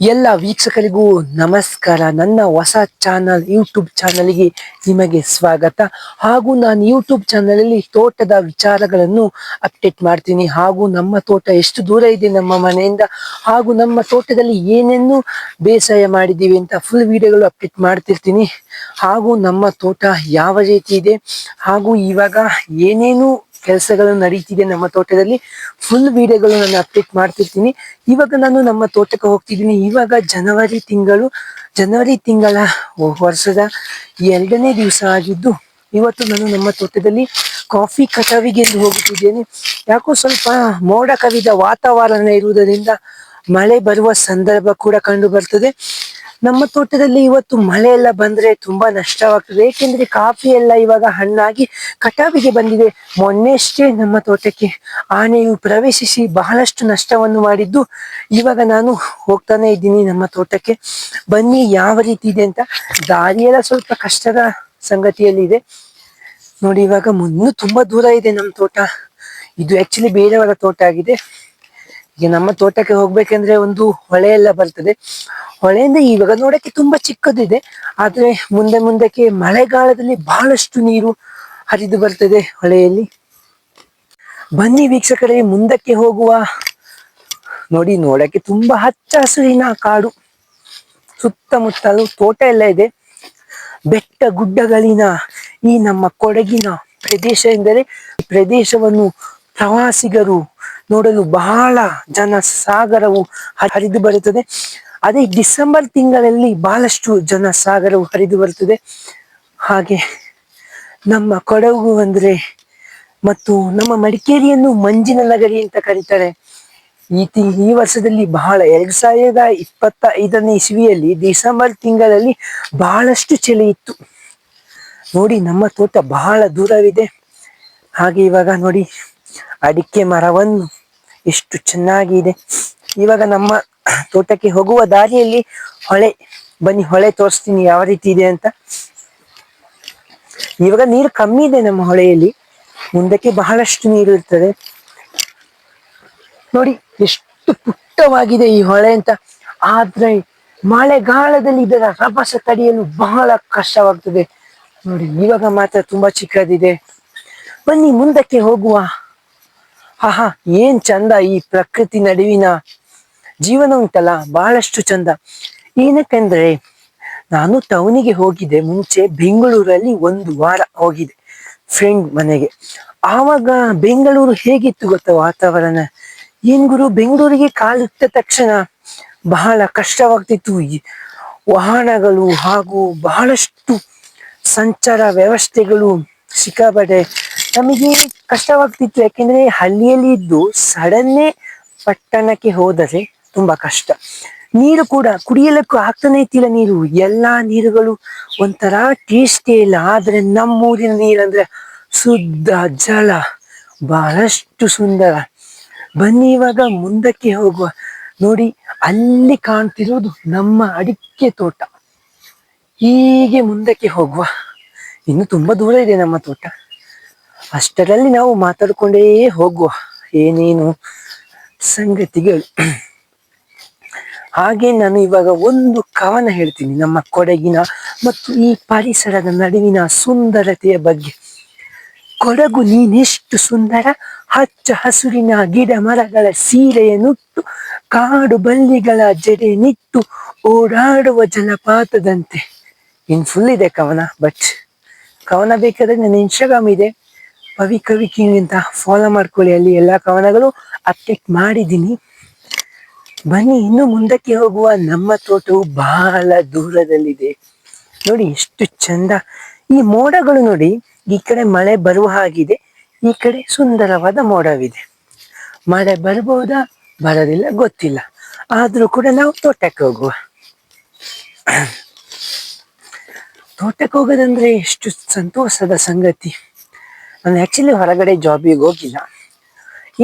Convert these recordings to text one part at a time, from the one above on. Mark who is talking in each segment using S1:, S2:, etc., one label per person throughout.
S1: ಎಲ್ಲ ವೀಕ್ಷಕರಿಗೂ ನಮಸ್ಕಾರ. ನನ್ನ ಹೊಸ ಚಾನಲ್ ಯೂಟ್ಯೂಬ್ ಚಾನಲ್ಗೆ ನಿಮಗೆ ಸ್ವಾಗತ. ಹಾಗೂ ನಾನು ಯೂಟ್ಯೂಬ್ ಚಾನಲಲ್ಲಿ ತೋಟದ ವಿಚಾರಗಳನ್ನು ಅಪ್ಡೇಟ್ ಮಾಡ್ತೀನಿ. ಹಾಗೂ ನಮ್ಮ ತೋಟ ಎಷ್ಟು ದೂರ ಇದೆ ನಮ್ಮ ಮನೆಯಿಂದ. ಹಾಗೂ ನಮ್ಮ ತೋಟದಲ್ಲಿ ಏನೇನು ಬೇಸಾಯ ಮಾಡಿದ್ದೀವಿ ಅಂತ ಫುಲ್ ವಿಡಿಯೋಗಳು ಅಪ್ಡೇಟ್ ಮಾಡ್ತಿರ್ತೀನಿ. ಹಾಗೂ ನಮ್ಮ ತೋಟ ಯಾವ ರೀತಿ ಇದೆ. ಹಾಗೂ ಇವಾಗ ಏನೇನು ಕೆಲಸಗಳು ನಡೀತಿದೆ ನಮ್ಮ ತೋಟದಲ್ಲಿ. ಫುಲ್ ವಿಡಿಯೋಗಳು ನಾನು ಅಪ್ಡೇಟ್ ಮಾಡ್ತಿರ್ತೀನಿ. ಇವಾಗ ನಾನು ನಮ್ಮ ತೋಟಕ್ಕೆ ಹೋಗ್ತಿದ್ದೀನಿ. ಇವಾಗ ಜನವರಿ ತಿಂಗಳು, ಜನವರಿ ತಿಂಗಳ ವರ್ಷದ ಎರಡನೇ ದಿವಸ ಆಗಿದ್ದು, ಇವತ್ತು ನಾನು ನಮ್ಮ ತೋಟದಲ್ಲಿ ಕಾಫಿ ಕಟಾವಿಗೆ ಎಂದು ಹೋಗುತ್ತಿದ್ದೇನೆ ಯಾಕೋ ಸ್ವಲ್ಪ ಮೋಡ ಕವಿದ ವಾತಾವರಣ ಇರುವುದರಿಂದ ಮಳೆ ಬರುವ ಸಂದರ್ಭ ಕೂಡ ಕಂಡು ಬರ್ತದೆ. ನಮ್ಮ ತೋಟದಲ್ಲಿ ಇವತ್ತು ಮಳೆ ಎಲ್ಲ ಬಂದ್ರೆ ತುಂಬಾ ನಷ್ಟವಾಗ್ತದೆ. ಏಕೆಂದ್ರೆ ಕಾಫಿ ಎಲ್ಲ ಇವಾಗ ಹಣ್ಣಾಗಿ ಕಟಾವಿಗೆ ಬಂದಿದೆ. ಮೊನ್ನೆಷ್ಟೇ ನಮ್ಮ ತೋಟಕ್ಕೆ ಆನೆಯು ಪ್ರವೇಶಿಸಿ ಬಹಳಷ್ಟು ನಷ್ಟವನ್ನು ಮಾಡಿದ್ದು ಇವಾಗ ನಾನು ಹೋಗ್ತಾನೆ ಇದ್ದೀನಿ ನಮ್ಮ ತೋಟಕ್ಕೆ. ಬನ್ನಿ, ಯಾವ ರೀತಿ ಇದೆ ಅಂತ. ದಾರಿಯೆಲ್ಲ ಸ್ವಲ್ಪ ಕಷ್ಟದ ಸಂಗತಿಯಲ್ಲಿ ಇದೆ. ನೋಡಿ, ಇವಾಗ ಮುನ್ನೂ ತುಂಬಾ ದೂರ ಇದೆ ನಮ್ಮ ತೋಟ. ಇದು ಆಕ್ಚುಲಿ ಬೇರೆಯವರ ತೋಟ ಆಗಿದೆ. ಈಗ ನಮ್ಮ ತೋಟಕ್ಕೆ ಹೋಗ್ಬೇಕಂದ್ರೆ ಒಂದು ಹೊಳೆ ಎಲ್ಲ ಬರ್ತದೆ. ಹೊಳೆಯಿಂದ ಇವಾಗ ನೋಡಕ್ಕೆ ತುಂಬಾ ಚಿಕ್ಕದಿದೆ. ಆದ್ರೆ ಮುಂದೆ ಮುಂದಕ್ಕೆ ಮಳೆಗಾಲದಲ್ಲಿ ಬಹಳಷ್ಟು ನೀರು ಹರಿದು ಬರ್ತದೆ ಹೊಳೆಯಲ್ಲಿ. ಬನ್ನಿ ವೀಕ್ಷಕರೇ, ಮುಂದಕ್ಕೆ ಹೋಗುವ ನೋಡಿ, ನೋಡಕ್ಕೆ ತುಂಬಾ ಹಚ್ಚ ಹಸುರಿನ ಕಾಡು. ಸುತ್ತಮುತ್ತಲು ತೋಟ ಎಲ್ಲ ಇದೆ. ಬೆಟ್ಟ ಗುಡ್ಡಗಳಿನ ಈ ನಮ್ಮ ಕೊಡಗಿನ ಪ್ರದೇಶ ಎಂದರೆ ಪ್ರದೇಶವನ್ನು ಪ್ರವಾಸಿಗರು ನೋಡಲು ಬಹಳ ಜನ ಸಾಗರವು ಹರಿದು ಬರುತ್ತದೆ. ಅದೇ ಡಿಸೆಂಬರ್ ತಿಂಗಳಲ್ಲಿ ಬಹಳಷ್ಟು ಜನ ಸಾಗರವು ಹರಿದು ಬರುತ್ತದೆ. ಹಾಗೆ ನಮ್ಮ ಕೊಡಗು ಅಂದ್ರೆ ಮತ್ತು ನಮ್ಮ ಮಡಿಕೇರಿಯನ್ನು ಮಂಜಿನ ನಗರಿ ಅಂತ ಕರೀತಾರೆ. ಈ ತಿಂಗ್ ಈ ವರ್ಷದಲ್ಲಿ ಬಹಳ ಎರಡ್ ಸಾವಿರದ ಇಪ್ಪತ್ತ ಐದನೇ ಇಸ್ವಿಯಲ್ಲಿ ಡಿಸೆಂಬರ್ ತಿಂಗಳಲ್ಲಿ ಬಹಳಷ್ಟು ಚಳಿ ಇತ್ತು. ನೋಡಿ ನಮ್ಮ ತೋಟ ಬಹಳ ದೂರವಿದೆ. ಹಾಗೆ ಇವಾಗ ನೋಡಿ ಅಡಿಕೆ ಮರವನ್ನು ಎಷ್ಟು ಚೆನ್ನಾಗಿ ಇದೆ ಇವಾಗ ನಮ್ಮ ತೋಟಕ್ಕೆ ಹೋಗುವ ದಾರಿಯಲ್ಲಿ ಹೊಳೆ, ಬನ್ನಿ ಹೊಳೆ ತೋರಿಸ್ತೀನಿ ಯಾವ ರೀತಿ ಇದೆ ಅಂತ. ಇವಾಗ ನೀರು ಕಮ್ಮಿ ಇದೆ ನಮ್ಮ ಹೊಳೆಯಲ್ಲಿ. ಮುಂದಕ್ಕೆ ಬಹಳಷ್ಟು ನೀರು ಇರ್ತದೆ. ನೋಡಿ, ಎಷ್ಟು ಪುಟ್ಟವಾಗಿದೆ ಈ ಹೊಳೆ ಅಂತ. ಆದ್ರೆ ಮಳೆಗಾಲದಲ್ಲಿ ಇದರ ರಭಸ ತಡೆಯಲು ಬಹಳ ಕಷ್ಟವಾಗ್ತದೆ. ನೋಡಿ, ಇವಾಗ ಮಾತ್ರ ತುಂಬಾ ಚಿಕ್ಕದಿದೆ. ಬನ್ನಿ ಮುಂದಕ್ಕೆ ಹೋಗುವ ಹಾ ಹಾ ಏನ್ ಚಂದ ಈ ಪ್ರಕೃತಿ ನಡುವಿನ ಜೀವನ ಉಂಟಲ್ಲ, ಬಹಳಷ್ಟು ಚಂದ. ಏನಕ್ಕಂದ್ರೆ, ನಾನು ಟೌನಿಗೆ ಹೋಗಿದ್ದೆ, ಮುಂಚೆ ಬೆಂಗಳೂರಲ್ಲಿ ಒಂದು ವಾರ ಹೋಗಿದೆ ಫ್ರೆಂಡ್ ಮನೆಗೆ. ಆವಾಗ ಬೆಂಗಳೂರು ಹೇಗಿತ್ತು ಗೊತ್ತಾ ವಾತಾವರಣ? ಏನ್ ಗುರು, ಬೆಂಗಳೂರಿಗೆ ಕಾಲಿಟ್ಟ ತಕ್ಷಣ ಬಹಳ ಕಷ್ಟವಾಗ್ತಿತ್ತು. ವಾಹನಗಳು ಹಾಗೂ ಬಹಳಷ್ಟು ಸಂಚಾರ ವ್ಯವಸ್ಥೆಗಳು, ಸಿಕ್ಕಾಪಟ್ಟೆ ನಮಗೆ ಕಷ್ಟವಾಗ್ತಿತ್ತು. ಯಾಕೆಂದ್ರೆ ಹಳ್ಳಿಯಲ್ಲಿ ಇದ್ದು ಸಡನ್ನೇ ಪಟ್ಟಣಕ್ಕೆ ಹೋದರೆ ತುಂಬಾ ಕಷ್ಟ. ನೀರು ಕೂಡ ಕುಡಿಯಲಕ್ಕೂ ಆಗ್ತಾನೆ ಇತ್ತಿಲ್ಲ ನೀರು. ಎಲ್ಲಾ ನೀರುಗಳು ಒಂಥರ ಟೇಸ್ಟೇ ಇಲ್ಲ. ಆದ್ರೆ ನಮ್ಮೂರಿನ ನೀರಂದ್ರೆ ಶುದ್ಧ ಜಲ. ಬಹಳಷ್ಟು ಸುಂದರ. ಬನ್ನಿ ಇವಾಗ ಮುಂದಕ್ಕೆ ಹೋಗುವ. ನೋಡಿ, ಅಲ್ಲಿ ಕಾಣ್ತಿರೋದು ನಮ್ಮ ಅಡಿಕೆ ತೋಟ. ಹೀಗೆ ಮುಂದಕ್ಕೆ ಹೋಗುವ. ಇನ್ನು ತುಂಬಾ ದೂರ ಇದೆ ನಮ್ಮ ತೋಟ. ಅಷ್ಟರಲ್ಲಿ ನಾವು ಮಾತಾಡ್ಕೊಂಡೇ ಹೋಗುವ ಏನೇನು ಸಂಗತಿಗಳು. ಹಾಗೆ ನಾನು ಇವಾಗ ಒಂದು ಕವನ ಹೇಳ್ತೀನಿ ನಮ್ಮ ಕೊಡಗಿನ ಮತ್ತು ಈ ಪರಿಸರದ ನಡುವಿನ ಸುಂದರತೆಯ ಬಗ್ಗೆ. ಕೊಡಗು ನೀನೆಷ್ಟು ಸುಂದರ? ಹಚ್ಚ ಹಸುರಿನ ಗಿಡ ಮರಗಳ ಸೀರೆಯನ್ನುಟ್ಟು, ಕಾಡು ಬಳ್ಳಿಗಳ ಜಡೆ ನಿಟ್ಟು ಓಡಾಡುವ ಜಲಪಾತದಂತೆ. ಇನ್ ಫುಲ್ ಇದೆ ಕವನ ಬಟ್ ಕವನ ಬೇಕಾದ್ರೆ ನನ್ನ ಇನ್ಸ್ಟಾಗ್ರಾಮ್ ಇದೆ. ಪವಿ ಕವಿ ಕಿಂಗ್ ಅಂತ ಫಾಲೋ ಮಾಡ್ಕೊಳ್ಳಿ ಅಲ್ಲಿ ಎಲ್ಲ ಕವನಗಳು ಅಪ್ಡೇಟ್ ಮಾಡಿದ್ದೀನಿ. ಬನ್ನಿ, ಇನ್ನು ಮುಂದಕ್ಕೆ ಹೋಗುವ ನಮ್ಮ ತೋಟವು ಬಹಳ ದೂರದಲ್ಲಿದೆ. ನೋಡಿ, ಎಷ್ಟು ಚಂದ. ಈ ಮೋಡಗಳು ನೋಡಿ, ಈ ಕಡೆ ಮಳೆ ಬರುವ ಹಾಗಿದೆ, ಈ ಕಡೆ ಸುಂದರವಾದ ಮೋಡವಿದೆ. ಮಳೆ ಬರ್ಬೋದಾ, ಬರೋದಿಲ್ಲ, ಗೊತ್ತಿಲ್ಲ. ಆದ್ರೂ ಕೂಡ ನಾವು ತೋಟಕ್ಕೆ ಹೋಗುವ. ತೋಟಕ್ಕೆ ಹೋಗೋದಂದ್ರೆ ಎಷ್ಟು ಸಂತೋಷದ ಸಂಗತಿ. ನಾನು ಆಕ್ಚುಲಿ ಹೊರಗಡೆ ಜಾಬಿಗೆ ಹೋಗಿಲ್ಲ.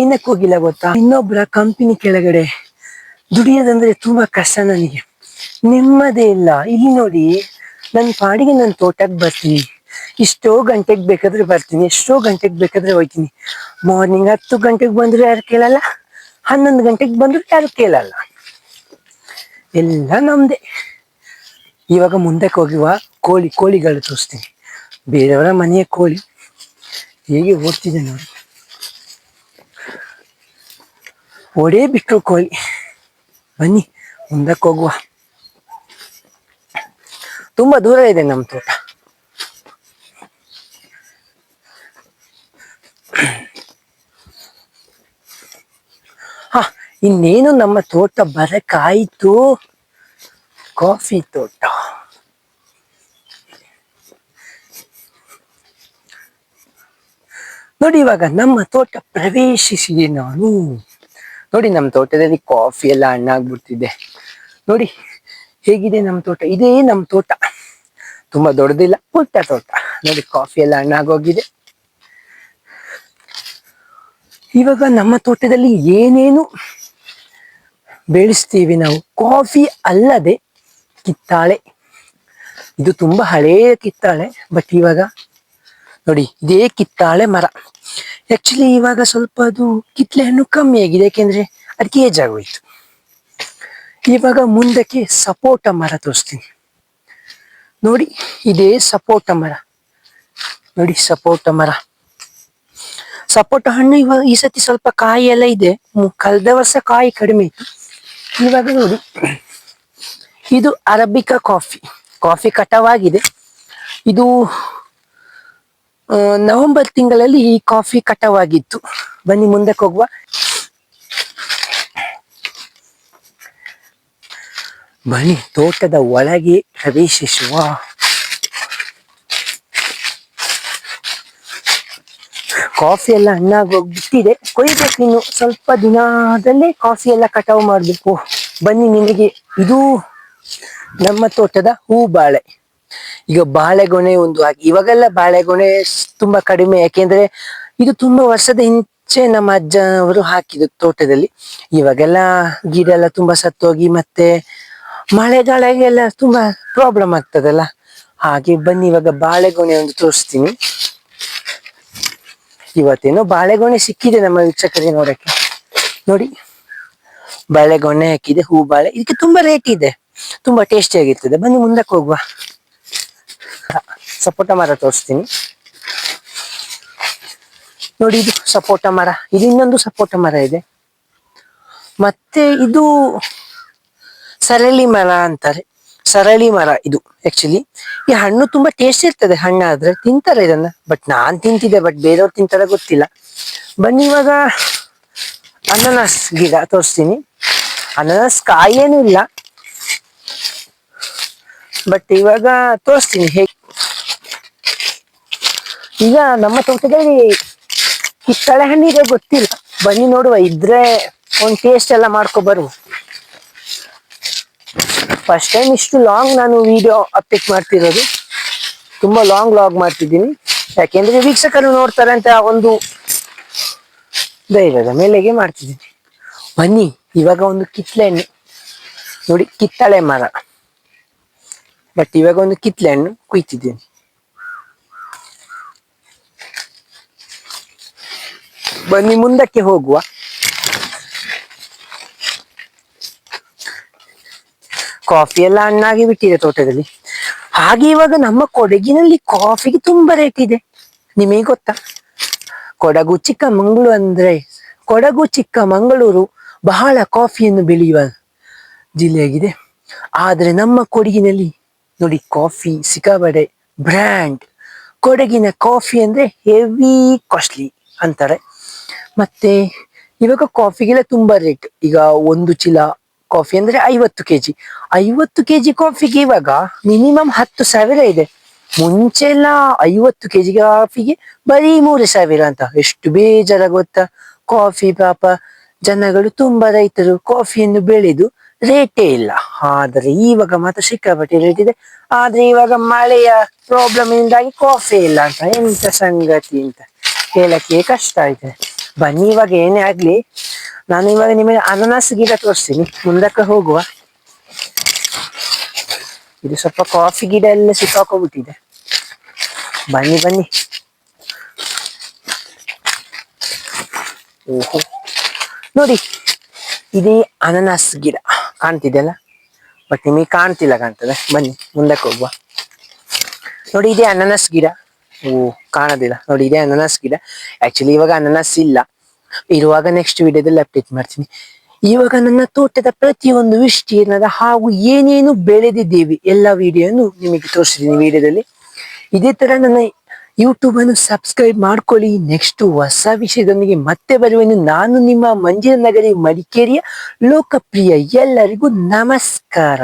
S1: ಏನಕ್ಕೆ ಹೋಗಿಲ್ಲ ಗೊತ್ತಾ? ಇನ್ನೊಬ್ಬರ ಕಂಪನಿ ಕೆಳಗಡೆ ದುಡಿಯೋದಂದ್ರೆ ತುಂಬಾ ಕಷ್ಟ ನನಗೆ. ನೆಮ್ಮದೇ ಇಲ್ಲ. ಇಲ್ಲಿ ನೋಡಿ, ನನ್ನ ಪಾಡಿಗೆ ನನ್ನ ತೋಟಕ್ಕೆ ಬರ್ತೀನಿ. ಇಷ್ಟೋ ಗಂಟೆಗೆ ಬೇಕಾದ್ರೆ ಬರ್ತೀನಿ, ಎಷ್ಟೋ ಗಂಟೆಗೆ ಬೇಕಾದ್ರೆ ಹೋಗ್ತೀನಿ. ಮಾರ್ನಿಂಗ್ ಹತ್ತು ಗಂಟೆಗೆ ಬಂದ್ರು ಯಾರು ಕೇಳಲ್ಲ, ಹನ್ನೊಂದು ಗಂಟೆಗೆ ಬಂದ್ರು ಯಾರು ಕೇಳಲ್ಲ. ಎಲ್ಲ ನಮ್ದೆ. ಇವಾಗ ಮುಂದಕ್ಕೆ ಹೋಗುವ ಕೋಳಿ, ಕೋಳಿಗಳು ತೋರಿಸ್ತೀನಿ. ಬೇರೆಯವರ ಮನೆಯ ಕೋಳಿ. ಹೇಗೆ ಓದ್ತಿದೆ ನೋಡಿ. ಓಡೇ ಬಿಟ್ಟು ಕೋಳಿ. ಬನ್ನಿ, ಮುಂದಕ್ಕೆ ಹೋಗುವ. ತುಂಬಾ ದೂರ ಇದೆ ನಮ್ಮ ತೋಟ. ಹಾ, ಇನ್ನೇನು ನಮ್ಮ ತೋಟ ಬರಕಾಯಿತು? ಕಾಫಿ ತೋಟ. ನೋಡಿ ಇವಾಗ ನಮ್ಮ ತೋಟ ಪ್ರವೇಶಿಸಿದೆ ನಾನು. ನೋಡಿ ನಮ್ಮ ತೋಟದಲ್ಲಿ ಕಾಫಿ ಎಲ್ಲ ಹಣ್ಣಾಗ್ಬಿಡ್ತಿದೆ ನೋಡಿ ಹೇಗಿದೆ ನಮ್ಮ ತೋಟ? ಇದೇ ನಮ್ಮ ತೋಟ. ತುಂಬಾ ದೊಡ್ಡದಿಲ್ಲ, ಪುಟ್ಟ ತೋಟ. ನೋಡಿ ಕಾಫಿ ಎಲ್ಲ ಹಣ್ಣಾಗೋಗಿದೆ ಇವಾಗ ನಮ್ಮ ತೋಟದಲ್ಲಿ ಏನೇನು ಬೆಳೆಸ್ತೀವಿ ನಾವು? ಕಾಫಿ ಅಲ್ಲದೆ ಕಿತ್ತಾಳೆ. ಇದು ತುಂಬಾ ಹಳೆಯ ಕಿತ್ತಾಳೆ ಬಟ್ ಇವಾಗ ನೋಡಿ, ಇದೇ ಕಿತ್ತಾಳೆ ಮರ. ಆಕ್ಚುಲಿ ಇವಾಗ ಸ್ವಲ್ಪ ಅದು ಕಿತ್ಲೆ ಹಣ್ಣು ಕಮ್ಮಿ ಆಗಿದೆ, ಯಾಕೆಂದ್ರೆ ಅದಕ್ಕೆ ಏಜ್ ಆಗೋಯ್ತು. ಇವಾಗ ಮುಂದಕ್ಕೆ ಸಪೋಟ ಮರ ತೋರಿಸ್ತೀನಿ. ನೋಡಿ, ಇದೇ ಸಪೋಟ ಮರ. ನೋಡಿ, ಸಪೋಟ ಮರ. ಸಪೋಟ ಹಣ್ಣು ಇವಾಗ ಈ ಸತಿ ಸ್ವಲ್ಪ ಕಾಯಿ ಎಲ್ಲ ಇದೆ. ಕಳೆದ ವರ್ಷ ಕಾಯಿ ಕಡಿಮೆ ಇತ್ತು. ಇವಾಗ ನೋಡಿ, ಇದು ಅರಬಿಕಾ ಕಾಫಿ. ಕಾಫಿ ಕಟಾವಾಗಿದೆ. ಇದು ನವೆಂಬರ್ ತಿಂಗಳಲ್ಲಿ ಈ ಕಾಫಿ ಕಟಾವಾಗಿತ್ತು. ಬನ್ನಿ ಮುಂದಕ್ಕೆ ಹೋಗುವ. ಬನ್ನಿ, ತೋಟದ ಒಳಗೆ ಪ್ರವೇಶಿಸುವ. ಕಾಫಿ ಎಲ್ಲ ಹಣ್ಣಾಗೋಗ್ಬಿಟ್ಟಿದೆ. ಕೊಯ್ಬೇಕು ಇನ್ನು. ಸ್ವಲ್ಪ ದಿನದಲ್ಲೇ ಕಾಫಿ ಎಲ್ಲ ಕಟಾವು ಮಾಡಬೇಕು. ಬನ್ನಿ ನಿಮಗೆ. ಇದು ನಮ್ಮ ತೋಟದ ಹೂ ಬಾಳೆ ಈಗ ಬಾಳೆಗೊನೆ ಒಂದು ಹಾಕಿ, ಇವಾಗೆಲ್ಲ ಬಾಳೆಗೊನೆ ತುಂಬಾ ಕಡಿಮೆ, ಯಾಕೆಂದ್ರೆ ಇದು ತುಂಬಾ ವರ್ಷದ ಹಿಂಚೆ ನಮ್ಮ ಅಜ್ಜ ಅವರು ಹಾಕಿದ್ದು ತೋಟದಲ್ಲಿ. ಇವಾಗೆಲ್ಲ ಗಿಡ ಎಲ್ಲ ತುಂಬಾ ಸತ್ತೋಗಿ ಮತ್ತೆ ಮಳೆಗಾಲಗೆಲ್ಲ ತುಂಬಾ ಪ್ರಾಬ್ಲಮ್ ಆಗ್ತದಲ್ಲ. ಹಾಗೆ ಬನ್ನಿ, ಇವಾಗ ಬಾಳೆಗೊನೆ ಒಂದು ತೋರಿಸ್ತೀನಿ. ಇವತ್ತೇನೋ ಬಾಳೆಗೊನೆ ಸಿಕ್ಕಿದೆ ನಮ್ಮ ವೀಕ್ಷಕರಿಗೆ ನೋಡಕ್ಕೆ. ನೋಡಿ, ಬಾಳೆಗೊನೆ ಹಾಕಿದೆ ಹೂ ಬಾಳೆ ಇದಕ್ಕೆ ತುಂಬಾ ರೇಟ್ ಇದೆ. ತುಂಬಾ ಟೇಸ್ಟಿ ಆಗಿರ್ತದೆ. ಬನ್ನಿ, ಮುಂದಕ್ಕೆ ಹೋಗುವ. ಸಪೋಟ ಮರ ತೋರಿಸ್ತೀನಿ. ನೋಡಿ, ಇದು ಸಪೋಟ ಮರ. ಇದು ಇನ್ನೊಂದು ಸಪೋಟ ಮರ ಇದೆ. ಮತ್ತೆ ಇದು ಸರಳಿ ಮರ ಅಂತಾರೆ. ಸರಳಿ ಮರ ಇದು ಆಕ್ಚುಲಿ ಈ ಹಣ್ಣು ತುಂಬಾ ಟೇಸ್ಟ್ ಇರ್ತದೆ, ಹಣ್ಣಾದ್ರೆ. ತಿಂತಾರೆ ಇದನ್ನ ಬಟ್ ನಾನ್ ತಿಂತಿದ್ದೆ ಬಟ್ ಬೇರೆಯವ್ರು ತಿಂತಾರೆ ಗೊತ್ತಿಲ್ಲ. ಬನ್ನಿ, ಇವಾಗ ಅನಾನಸ್ ಗಿಡ ತೋರಿಸ್ತೀನಿ. ಅನಾನಸ್ ಕಾಯಿ ಇಲ್ಲ. ಬಟ್ ಇವಾಗ ತೋರಿಸ್ತೀನಿ ಹೇಗೆ. ಈಗ ನಮ್ಮ ತೋಟದಲ್ಲಿ ಕಿತ್ತಳೆ ಹಣ್ಣಿದೆ ಗೊತ್ತಿಲ್ಲ. ಬನ್ನಿ ನೋಡುವ, ಇದ್ರೆ ಒಂದು ಟೇಸ್ಟ್ ಎಲ್ಲ ಮಾಡ್ಕೊ ಬರುವ. ಫಸ್ಟ್ ಟೈಮ್ ಇಷ್ಟು ಲಾಂಗ್ ನಾನು ವಿಡಿಯೋ ಅಪ್ಡೇಟ್ ಮಾಡ್ತಿರೋದು. ತುಂಬ ಲಾಂಗ್ ಲಾಗ್ ಮಾಡ್ತಿದ್ದೀನಿ. ಯಾಕೆಂದ್ರೆ ವೀಕ್ಷಕರು ನೋಡ್ತಾರೆ ಅಂತ ಒಂದು ಧೈರ್ಯದ ಮೇಲೆಗೆ ಮಾಡ್ತಿದ್ದೀನಿ. ಬನ್ನಿ, ಇವಾಗ ಒಂದು ಕಿತ್ತಳೆ ಹಣ್ಣು. ನೋಡಿ, ಕಿತ್ತಳೆ ಮರ. ಬಟ್ ಇವಾಗ ಒಂದು ಕಿತ್ತಳೆ ಹಣ್ಣು ಕುಯ್ತಿದ್ದೀನಿ. ಬನ್ನಿ ಮುಂದಕ್ಕೆ ಹೋಗುವ. ಕಾಫಿ ಎಲ್ಲ ಹಣ್ಣಾಗಿ ಬಿಟ್ಟಿದೆ ತೋಟದಲ್ಲಿ. ಹಾಗೆ ಇವಾಗ ನಮ್ಮ ಕೊಡಗಿನಲ್ಲಿ ಕಾಫಿಗೆ ತುಂಬಾ ರೇಟ್ ಇದೆ. ನಿಮಗೆ ಗೊತ್ತಾ? ಕೊಡಗು ಚಿಕ್ಕಮಂಗಳೂರು ಅಂದ್ರೆ ಕೊಡಗು ಚಿಕ್ಕಮಂಗಳೂರು ಬಹಳ ಕಾಫಿಯನ್ನು ಬೆಳೆಯುವ ಜಿಲ್ಲೆಯಾಗಿದೆ. ಆದ್ರೆ ನಮ್ಮ ಕೊಡಗಿನಲ್ಲಿ ನೋಡಿ ಕಾಫಿ ಸಿಕ್ಕಾಬಡೆ ಬ್ರ್ಯಾಂಡ್. ಕೊಡಗಿನ ಕಾಫಿ ಅಂದ್ರೆ ಹೆವಿ ಕಾಸ್ಟ್ಲಿ ಅಂತಾರೆ. ಮತ್ತೆ ಇವಾಗ ಕಾಫಿಗೆಲ್ಲ ತುಂಬಾ ರೇಟ್ ಈಗ ಒಂದು ಚೀಲ ಕಾಫಿ ಅಂದ್ರೆ ಐವತ್ತು ಕೆಜಿ. ಐವತ್ತು ಕೆಜಿ ಕಾಫಿಗೆ ಇವಾಗ ಮಿನಿಮಮ್ ಹತ್ತು ಸಾವಿರ ಇದೆ. ಮುಂಚೆ ಎಲ್ಲ ಐವತ್ತು ಕೆಜಿ ಕಾಫಿಗೆ ಬರೀ ಮೂರು ಸಾವಿರ ಅಂತ. ಎಷ್ಟು ಬೇಜಾರ ಗೊತ್ತಾ? ಕಾಫಿ ಪಾಪ ಜನಗಳು ತುಂಬಾ ರೈತರು ಕಾಫಿಯನ್ನು ಬೆಳೆದು ರೇಟೇ ಇಲ್ಲ. ಆದ್ರೆ ಇವಾಗ ಮಾತ್ರ ಸಿಕ್ಕಾಪಟ್ಟೆ ರೇಟ್ ಇದೆ. ಆದ್ರೆ ಇವಾಗ ಮಳೆಯ ಪ್ರಾಬ್ಲಮ್ ಇಂದಾಗಿ ಕಾಫಿ ಇಲ್ಲ ಅಂತ. ಎಂತ ಸಂಗತಿ ಅಂತ. ಹೇಳಕ್ಕೆ ಕಷ್ಟ ಆಯ್ತು ಬನ್ನಿ, ಇವಾಗ ಏನೇ ಆಗ್ಲಿ. ನಾನು ಇವಾಗ ನಿಮಗೆ ಅನಾನಸ್ ಗಿಡ ತೋರಿಸ್ತೀನಿ. ಮುಂದಕ್ಕೆ ಹೋಗುವ. ಇದು ಸ್ವಲ್ಪ ಕಾಫಿ ಗಿಡ ಎಲ್ಲ ಸಿಕ್ಕಾಕೋಗ್ಬಿಟ್ಟಿದೆ ಬನ್ನಿ ಬನ್ನಿ. ಓಹೋ. ನೋಡಿ, ಇದೇ ಅನಾನಸ್ ಗಿಡ ಕಾಣ್ತಿದೆಯಲ್ಲ ಬಟ್ ನಿಮಗೆ ಕಾಣ್ತಿಲ್ಲ ಕಾಣ್ತದೆ. ಬನ್ನಿ, ಮುಂದಕ್ಕೆ ಹೋಗುವ. ನೋಡಿ, ಇದೇ ಅನಾನಸ್ ಗಿಡ. ಕಾಣೋದಿಲ್ಲ. ನೋಡಿ, ಇದೆ ಅನನಸ್ ಗಿಡ. ಆಕ್ಚುಲಿ ಇವಾಗ ಅನನಸ್ ಇಲ್ಲ. ಇರುವಾಗ ನೆಕ್ಸ್ಟ್ ವಿಡಿಯೋದಲ್ಲಿ ಅಪ್ಡೇಟ್ ಮಾಡ್ತೀನಿ. ಇವಾಗ ನನ್ನ ತೋಟದ ಪ್ರತಿಯೊಂದು ವಿಸ್ತೀರ್ಣದ ಹಾಗೂ ಏನೇನು ಬೆಳೆದಿದ್ದೇವೆ ಎಲ್ಲ ವಿಡಿಯೋನು ನಿಮಗೆ ತೋರಿಸಿದ್ದೀನಿ ವಿಡಿಯೋದಲ್ಲಿ. ಇದೇ ತರ ನನ್ನ ಯೂಟ್ಯೂಬ್ ಅನ್ನು ಸಬ್ಸ್ಕ್ರೈಬ್ ಮಾಡ್ಕೊಳ್ಳಿ. ನೆಕ್ಸ್ಟ್ ಹೊಸ ವಿಷಯದೊಂದಿಗೆ ಮತ್ತೆ ಬರುವೆನು ನಾನು ನಿಮ್ಮ ಮಂಜಿನ ನಗರಿ ಮಡಿಕೇರಿಯ ಲೋಕಪ್ರಿಯ ಎಲ್ಲರಿಗೂ ನಮಸ್ಕಾರ.